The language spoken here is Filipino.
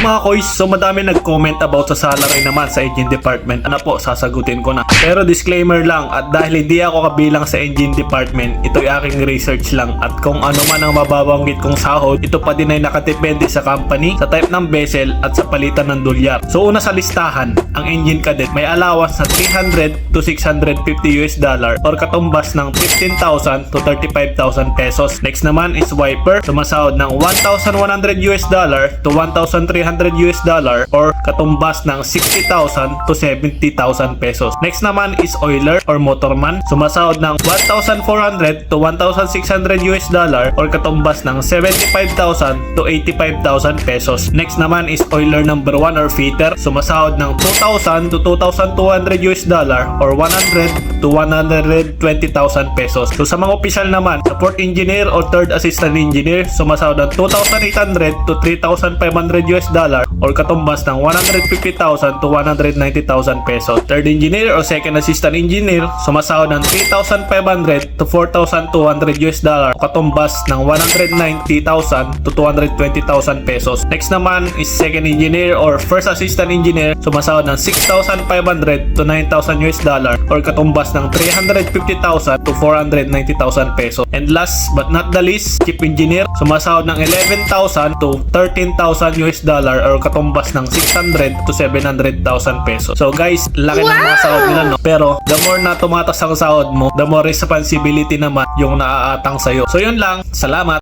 Mga koys, so madami nag-comment about sa salary naman sa engine department. Ano po, sasagutin ko na. Pero disclaimer lang, at dahil hindi ako kabilang sa engine department, ito'y aking research lang. At kung ano man ang mababanggit kong sahod, ito pa din ay nakadepende sa company, sa type ng vessel, at sa palitan ng dolyar. So una sa listahan, ang engine cadet may allowance na 300 to 650 US dollar or katumbas ng 15,000 to 35,000 pesos. Next naman is wiper, sumasahod ng 1,100 US dollar to 1,300 US dollar or katumbas ng 60,000 to 70,000 pesos. Next naman is oiler or motorman, sumasahod ng 1,400 to 1,600 US dollar or katumbas ng 75,000 to 85,000 pesos. Next naman is oiler number 1 or fitter, sumasahod ng 2,000 to 2,200 US dollar or 100 to 120,000 pesos. So sa mga opisyal naman, support engineer or third assistant engineer, sumasahod ng 2,800 to 3,500 US dollar or katumbas ng 150,000 to 190,000 pesos. Third engineer or second assistant engineer, sumasahod ng 3,500 to 4,200 US dollar o katumbas ng 190,000 to 220,000 pesos. Next naman is second engineer or first assistant engineer, sumasahod ng 6,500 to 9,000 US dollar or katumbas ng 350,000 to 490,000 pesos. And last but not the least, chief engineer, sumasahod ng 11,000 to 13,000 US dollar or katumbas ng 600 to 700,000 pesos. So guys, laki ng mga sahod nila no. Pero the more na tumatas ang sahod mo, the more responsibility naman yung naaatang sa'yo. So yun lang, salamat.